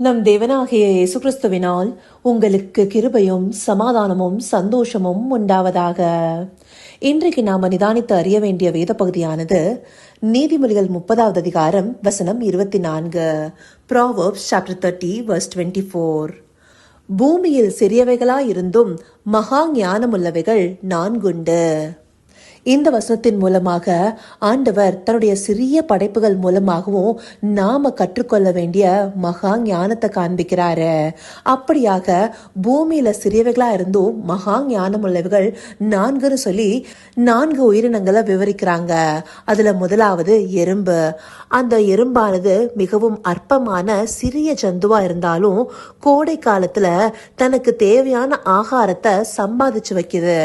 நம் தேவனாகிய இயேசு கிறிஸ்துவினால் உங்களுக்கு கிருபையும் சமாதானமும் சந்தோஷமும் உண்டாவதாக. இன்றைக்கு நாம் நிதானித்து அறிய வேண்டிய வேத பகுதியானது நீதிமொழிகள் முப்பதாவது அதிகாரம் வசனம் இருபத்தி நான்கு Proverbs chapter thirty verse twenty four பூமியில் சிறியவைகளாயிருந்தும் மகா ஞானமுள்ளவைகள் நான்குண்டு. இந்த வசனத்தின் மூலமாக ஆண்டவர் தன்னுடைய சிறிய படைப்புகள் மூலமாகவும் நாம கற்றுக்கொள்ள வேண்டிய மகா ஞானத்தை காண்பிக்கிறாரு. அப்படியாக பூமியில சிறியவைகளா இருந்தும் மகா ஞானம் உள்ளவர்கள் நான்குன்னு சொல்லி நான்கு உயிரினங்களை விவரிக்கிறாங்க. அதுல முதலாவது எறும்பு. அந்த எறும்பானது மிகவும் அற்பமான சிறிய ஜந்துவா இருந்தாலும் கோடை காலத்துல தனக்கு தேவையான ஆகாரத்தை சம்பாதிச்சு வைக்குது.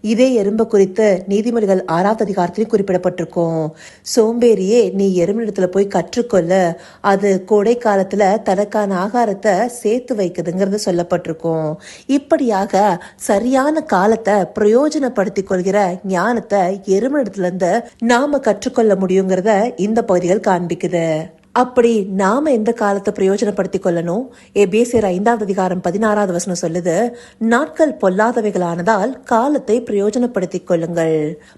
இதே எறும்பு குறித்து நீதிமொழிகள் ஆறாவது அதிகாரத்திலையும் குறிப்பிடப்பட்டிருக்கும். சோம்பேறியே நீ எறும்பிடத்துல போய் கற்றுக்கொள்ள அது கோடை காலத்துல தனக்கான ஆகாரத்தை சேர்த்து வைக்குதுங்கிறது சொல்லப்பட்டிருக்கும். இப்படியாக சரியான காலத்தை பிரயோஜனப்படுத்திக் கொள்கிற ஞானத்தை எறும்பிடத்துல இருந்து நாம கற்றுக்கொள்ள முடியுங்கிறத இந்த பகுதிகள் காண்பிக்குது. அப்படி நாம எந்த காலத்தை பிரயோஜனப்படுத்தி கொள்ளணும்? எபேசியர் ஐந்தாவது அதிகாரம் பதினாறாவது வசனம் சொல்லுது நாட்கள் பொல்லாதவைகளானதால் காலத்தை பிரயோஜனப்படுத்திக் கொள்ளுங்கள்.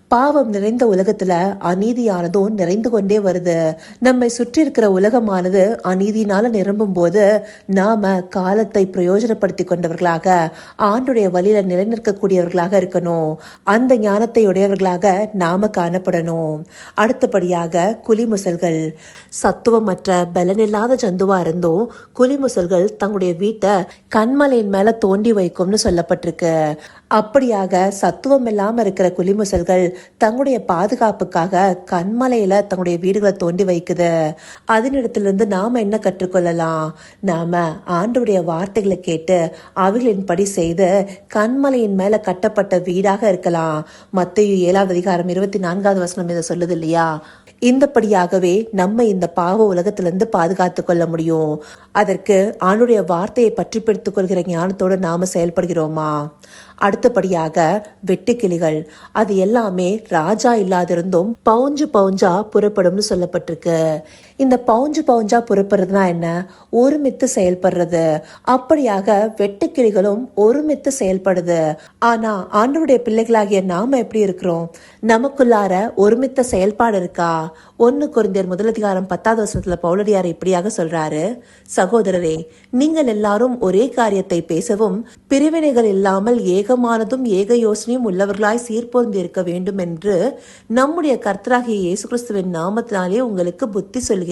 பாவம் நிறைந்த உலகத்துல அநீதியானதும் நிறைந்து கொண்டே வருது. நம்மை சுற்றி இருக்கிற உலகமானது அநீதினால நிரம்பும் போது நாம காலத்தை பிரயோஜனப்படுத்தி கொண்டவர்களாக ஆண்டுடைய வழியில நிலைநிற்கக்கூடியவர்களாக இருக்கணும். அந்த ஞானத்தை உடையவர்களாக நாம காணப்படணும். அடுத்தபடியாக குலிமுசல்கள் சத்துவமற்ற பலனில்லாத ஜந்துவா இருந்தும் குலிமுசல்கள் தங்களுடைய வீட்டை கண்மலையின் மேல தோண்டி வைக்கும்னு சொல்லப்பட்டிருக்கு. அப்படியாக சத்துவம் இல்லாமல் இருக்கிற குலிமுசல்கள் தங்களுடைய பாதுகாப்புக்காக கண்மலையில் தங்களுடைய வீடுகளை தோண்டி வைக்குது. அதனிடத்திலிருந்து நாம் என்ன கற்றுக்கொள்ளலாம்? நாம் ஆண்டுடைய வார்த்தைகளை கேட்டு அவைகளின்படி செய்து கண்மலையின் மேலே கட்டப்பட்ட வீடாக இருக்கலாம். மத்தையும் ஏழாவது அதிகாரம் இருபத்தி நான்காவது வசனம் இதை சொல்லுது இல்லையா? இந்தபடியாகவே நம்ம இந்த பாவ உலகத்திலிருந்து பாதுகாத்து கொள்ள முடியும். அதற்கு ஆணுடைய வார்த்தையை பற்றி பிடித்துக் கொள்கிற ஞானத்தோடு நாம செயல்படுகிறோமா? அடுத்தபடியாக வெட்டுக்கிளிகள். அது எல்லாமே ராஜா இல்லாதிருந்தும் பவுஞ்சு பவுஞ்சா புறப்படும்னு சொல்லப்பட்டிருக்கு. இந்த பவுஞ்சு பவுஞ்சா புறப்படுறதுனா என்ன? ஒருமித்து செயல்படுறது. அப்படியாக வெட்டுக்கிளிகளும் ஒருமித்து செயல்படுது. ஆனா ஆண்டவருடைய பிள்ளைகளாகிய நாம எப்படி இருக்கிறோம்? நமக்குள்ளார ஒருமித்த செயல்பாடு இருக்கா? ஒன்னு குறைந்தர் முதலதிகாரம் பத்தாவது வருஷத்துல பவுலடியார் இப்படியாக சொல்றாரு. சகோதரரே நீங்கள் எல்லாரும் ஒரே காரியத்தை பேசவும் பிரிவினைகள் இல்லாமல் ஏகமானதும் ஏக யோசனையும் உள்ளவர்களாய் சீர்பொருந்தி இருக்க வேண்டும் என்று நம்முடைய கர்த்தராகிய இயேசு கிறிஸ்துவின் நாமத்தினாலே உங்களுக்கு புத்தி சொல்கிறேன்.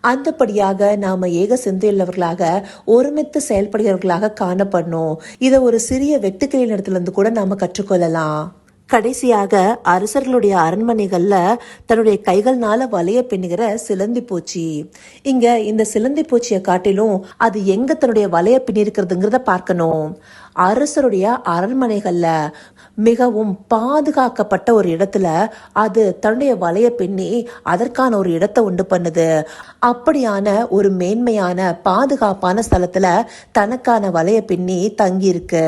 அந்தபடியாக நாம ஏக சிந்தையுள்ளவர்களாக ஒருமித்து செயல்படுகிறவர்களாக காணப்படணும். இதை ஒரு சிறிய வெட்டுக்கிளியின் இடத்துல இருந்து கூட நாம கற்றுக்கொள்ளலாம். கடைசியாக அரசர்களுடைய அரண்மனைகளில் தன்னுடைய கைகள்னால வலைய பின்னுகிற சிலந்தி பூச்சி. இங்க இந்த சிலந்தி பூச்சியை காட்டிலும் அது எங்க தன்னுடைய வலைய பின்னிருக்கிறதுங்கிறத பார்க்கணும். அரசருடைய அரண்மனைகளில் மிகவும் பாதுகாக்கப்பட்ட ஒரு இடத்துல அது தன்னுடைய வலைய பின்னி அதற்கான ஒரு இடத்தை உண்டு பண்ணுது. அப்படியான ஒரு மேன்மையான பாதுகாப்பான ஸ்தலத்துல தனக்கான வலைய பின்னி தங்கியிருக்கு.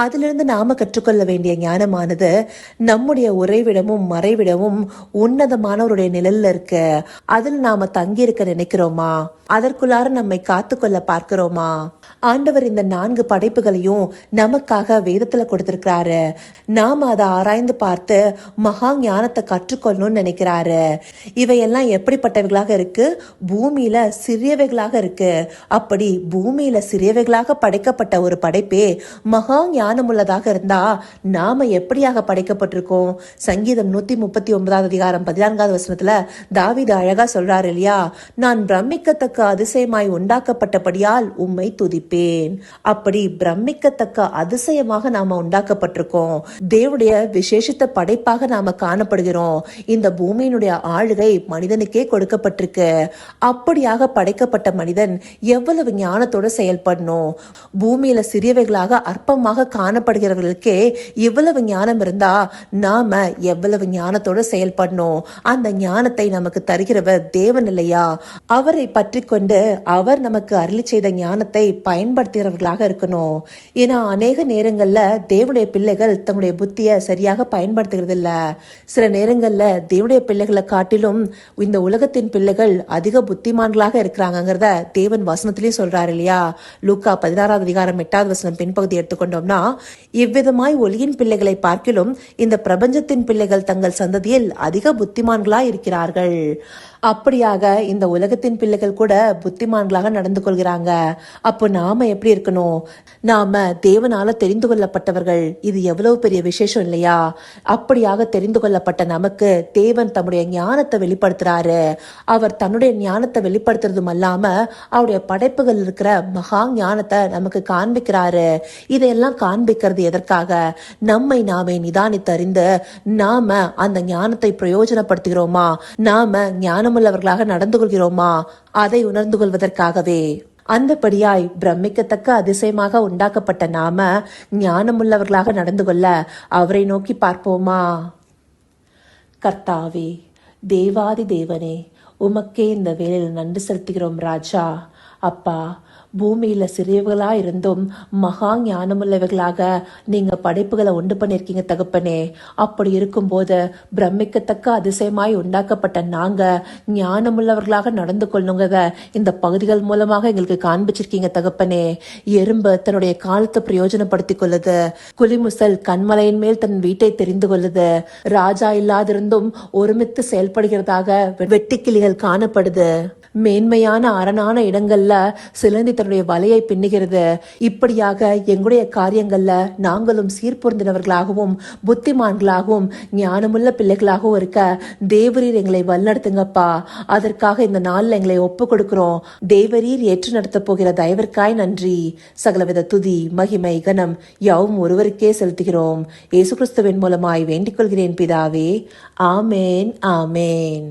அதிலிருந்து நாம கற்றுக்கொள்ள வேண்டிய ஞானமானது நம்முடைய உறைவிடமும் மறைவிடமும் உன்னதமானவருடைய நிழல்ல இருக்கு. அதில் நாம தங்கி இருக்க நினைக்கிறோமா? அதற்குள்ளார நம்மை காத்துக்கொள்ள பார்க்கிறோமா? ஆண்டவர் இந்த நான்கு படைப்புகளையும் நமக்காக வேதத்துல கொடுத்திருக்கிறாரு. நாம அதை ஆராய்ந்து பார்த்து மகா ஞானத்தை கற்றுக்கொள்ளணும்னு நினைக்கிறாரு. இவையெல்லாம் எப்படிப்பட்டவைகளாக இருக்கு? பூமியில சிறியவைகளாக இருக்கு. அப்படி பூமியில சிறியவைகளாக படைக்கப்பட்ட ஒரு படைப்பே மகா ஞானம் ஞானமுள்ளதாக இருந்தா நாம எப்படியாக படைக்கப்பட்டிருக்கோம்? சங்கீதம் நூத்தி முப்பத்தி ஒன்பதாவது அதிகாரம் பதினான்காவது வசனத்துல தாவிது அழகா சொல்றாரு இல்லையா? நான் பிரமிக்கத்தக்க அதிசயமாய் உண்டாக்கப்பட்டபடியால் உம்மை துதிப்பேன். அப்படி பிரமிக்கத்தக்க அதிசயமாக நாம உண்டாக்கப்பட்டிருக்கோம். தேவனுடைய விசேஷித்த படைப்பாக நாம காணப்படுகிறோம். இந்த பூமியினுடைய ஆளுகை மனிதனுக்கே கொடுக்கப்பட்டிருக்கு. அப்படியாக படைக்கப்பட்ட மனிதன் எவ்வளவு ஞானத்தோட செயல்படணும்? பூமியில சிறியவைகளாக அற்பமாக காணப்படுகிறவர்களுக்கே இவ்வளவு ஞானம் இருந்தா நாம எவ்வளவு ஞானத்தோட செயல்படணும். அந்த ஞானத்தை நமக்கு தருகிறவர் தேவன் இல்லையா? அவரை பற்றி கொண்டு அவர் நமக்கு அருளி செய்த ஞானத்தை பயன்படுத்துகிறவர்களாக இருக்கணும். ஏன்னா அநேக நேரங்கள்ல தேவனுடைய பிள்ளைகள் தங்களுடைய புத்தியை சரியாக பயன்படுத்துகிறது இல்ல சில நேரங்கள்ல தேவனுடைய பிள்ளைகளை காட்டிலும் இந்த உலகத்தின் பிள்ளைகள் அதிக புத்திமான்களாக இருக்கிறாங்கிறத தேவன் வசனத்திலே சொல்றாரு இல்லையா? லூக்கா பதினாறாவது அதிகாரம் எட்டாவது வசனம் பின்பகுதி எடுத்துக்கொண்டோம்னா ஆனா இவ்விதமாய் ஒளியின் பிள்ளைகளை பார்க்கிலும் இந்த பிரபஞ்சத்தின் பிள்ளைகள் தங்கள் சந்ததியில் அதிக புத்திமான்களாய் இருக்கிறார்கள். அப்படியாக இந்த உலகத்தின் பிள்ளைகள் கூட புத்திமான்களாக நடந்து கொள்கிறாங்க. அப்போ நாம எப்படி இருக்கணும்? நாம தேவனால தெரிந்து கொள்ளப்பட்டவர்கள். இது எவ்வளவு பெரிய விசேஷம் இல்லையா? அப்படியாக தெரிந்து கொள்ளப்பட்ட நமக்கு தேவன் தம்முடைய ஞானத்தை வெளிப்படுத்துறாரு. அவர் தன்னுடைய ஞானத்தை வெளிப்படுத்துறதும் அல்லாம அவருடைய படைப்புகள் இருக்கிற மகா ஞானத்தை நமக்கு காண்பிக்கிறாரு. இதையெல்லாம் காண்பிக்கிறது எதற்காக? நம்மை நாமே நிதானித்தறிந்து நாம அந்த ஞானத்தை பிரயோஜனப்படுத்துகிறோமா? நாம ஞானமுள்ளவர்களாக நடந்து கொள்கிறோமா? அதை உணர்ந்து கொள்வதற்காகவே. அந்தபடியாய் பிரமிக்கத்தக்க அதிசயமாக உண்டாக்கப்பட்ட நாம ஞானமுள்ளவர்களாக நடந்து கொள்ள அவரை நோக்கி பார்ப்போமா? கர்த்தாவே தேவாதி தேவனே உமக்கே இந்த வேலையில் நன்றி செலுத்துகிறோம் ராஜா. அப்பா பூமியில சிறியவர்களா இருந்தும் மகா ஞானமுள்ளவர்களாக நீங்க படைப்புகளை உண்டு பண்ணிருக்கீங்க தகப்பனே. அப்படி இருக்கும்போது பிரமிக்கத்தக்க அதிசயமாய் உண்டாக்கப்பட்ட நாங்க ஞானமுள்ளவர்களாக நடந்து கொள்ளுங்க இந்த பகுதிகள் மூலமாக எங்களுக்கு காண்பிச்சிருக்கீங்க தகப்பனே. எறும்பு தன்னுடைய காலத்தை பிரயோஜனப்படுத்திக் கொள்ளுது. குலிமுசல் கண்மலையின் மேல் தன் வீட்டை தெரிந்து கொள்ளுது. ராஜா இல்லாதிருந்தும் ஒருமித்து செயல்படுகிறதாக வெட்டிக்கிளிகள் காணப்படுது. மேன்மையான அரணான இடங்கள்ல சிலந்தி தன்னுடைய வலையை பின்னுகிறது. இப்படியாக எங்களுடைய காரியங்கள்ல நாங்களும் சீர்பொருந்தினவர்களாகவும் புத்திமான்களாகவும் ஞானமுள்ள பிள்ளைகளாகவும் இருக்க தேவரீர் எங்களை வழிநடத்துங்கப்பா. அதற்காக இந்த நாளில் எங்களை ஒப்பு கொடுக்கிறோம். தேவரீர் ஏற்று நடத்தப் போகிற தயவிற்காய் நன்றி. சகலவித துதி மகிமை கனம் யாவும் ஒருவருக்கே செலுத்துகிறோம். இயேசு கிறிஸ்துவின் மூலமாய் வேண்டிக் கொள்கிறேன் பிதாவே. ஆமேன் ஆமேன்.